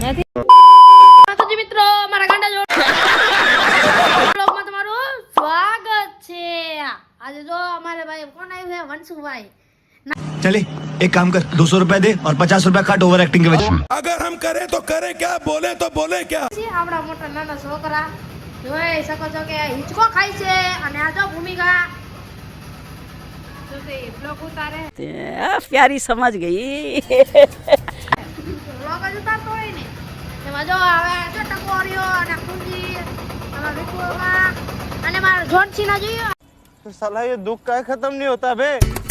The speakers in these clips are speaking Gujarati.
નથી માતાજી મિત્રો મારા ગાંડા જોડ બ્લોગમાં તમારું સ્વાગત છે આજે જો અમારે ભાઈ કોણ આવ્યું છે વંશુભાઈ चले एक काम कर दो सौ रुपया दे और पचास रुपया काट ओवर एक्टिंग के वजह अगर हम करें तो करें क्या बोले तो बोले क्या છે આપણા મોટા નાના છોકરા જોઈ શકો છો કે હિંચકો ખાય છે અને આ જો ભૂમિકા જો તે બ્લોગ એમાં જો હવે જો ટકોરીઓ અને પૂંજી એમાં વિપુલમાં. અને મારા જોનસીના જોઈએ સલાહ દુઃખ કાંઈ ખતમ નહીં હોતા ભાઈ.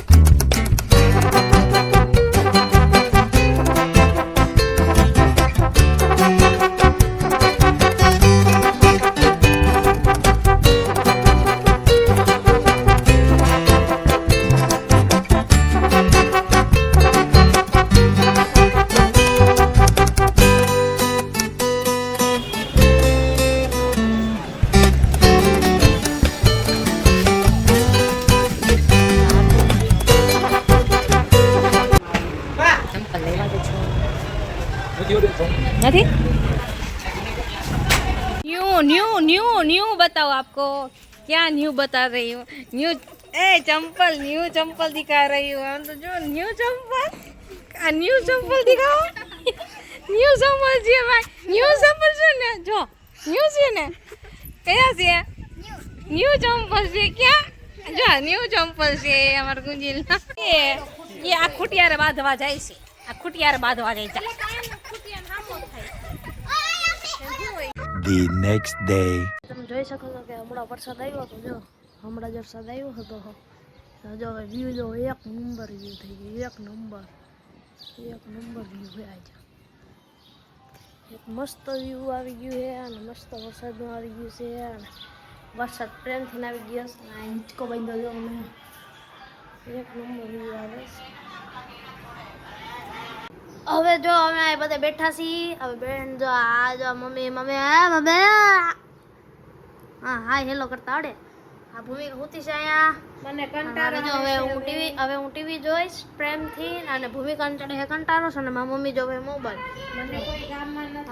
નથી न्यू न्यू न्यू न्यू बताओ आपको क्या न्यू बता रही हूँ न्यू ए चंपल न्यू चंपल दिखा रही हूँ हम तो जो न्यू चंपल आ, न्यू चंपल दिखाओ न्यू चंपल છે ભાઈ ન્યુ ચંપલ છે ને જો ન્યુ છે ને કયા છે ન્યુ ચંપલ છે ક્યાં જો ન્યુ ચંપલ છે અમાર ગુંજીલ એ એ આ ખુટિયારે બાંધવા જાય છે આ ખુટિયારે બાંધવા જાય છે The next day. તમે જોઈ શકો છો કે હમણાં વરસાદ આવ્યો હતો જો, હમણાં જ વરસાદ આવ્યો હતો. જો વ્યૂ જો એક નંબર વ્યૂ થઈ ગયું એક નંબર એક નંબર વ્યૂ છે આજે એક મસ્ત વ્યૂ આવી ગયું છે અને મસ્ત વરસાદનું આવી ગયું છે અને વરસાદ પ્રેમથી આવી ગયો છે. અને હિંચકો બાંધ્યો જો એક નંબર વ્યૂ આવે છે. હવે જો અમે આ બધા બેઠા છીએ. હવે બેન જો આ જો મમ્મી મમ્મી હે મમ્મી. હા હા હેલો કરતા આવડે. આ ભૂમિકા હોતી છે અહીંયા. મને કંટાળો જો હવે હું ટીવી હવે હું ટીવી જોઈશ પ્રેમથી અને ભૂમિકા ચડે હે કંટાળો છે અને મારી મમ્મી જોવે મોબાઈલ.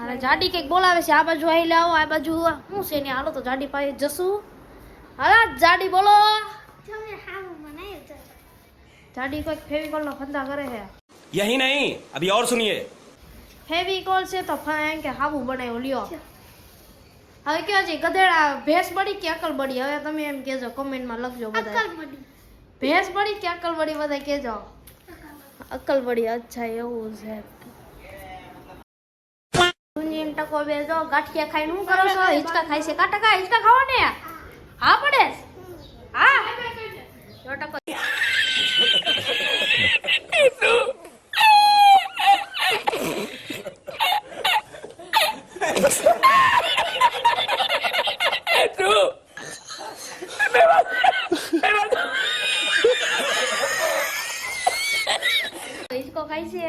અને જાડી કંઈક બોલાવે છે. આ બાજુ આવી આવો આ બાજુ શું છે ને હાલો તો જાડી પાસે જશું. હાલો જાડી બોલો. જાડી કોઈક ફેવિકોલ નો ફંદા કરે છે. यही नहीं अभी और सुनिए ફેવિકોલ છે તો ફ- એમ કે હાવું બનાવ્યો લ્યો હવે કયો છે ગધેડા ભેંસ બળી કે અકલ બળી હવે તમે એમ કહેજો કમેન્ટમાં લખજો બધા ભેંસ બળી કે અકલ બળી બધા કહેજો અકલ બળી અચ્છા એવું છે સુનીન ટકો બે જો ગાંઠિયા ખાઈને શું કરો છો હિંચકા ખાય છે કાટા કા હિંચકા ખાવા ને હા પડે હા જો ટકો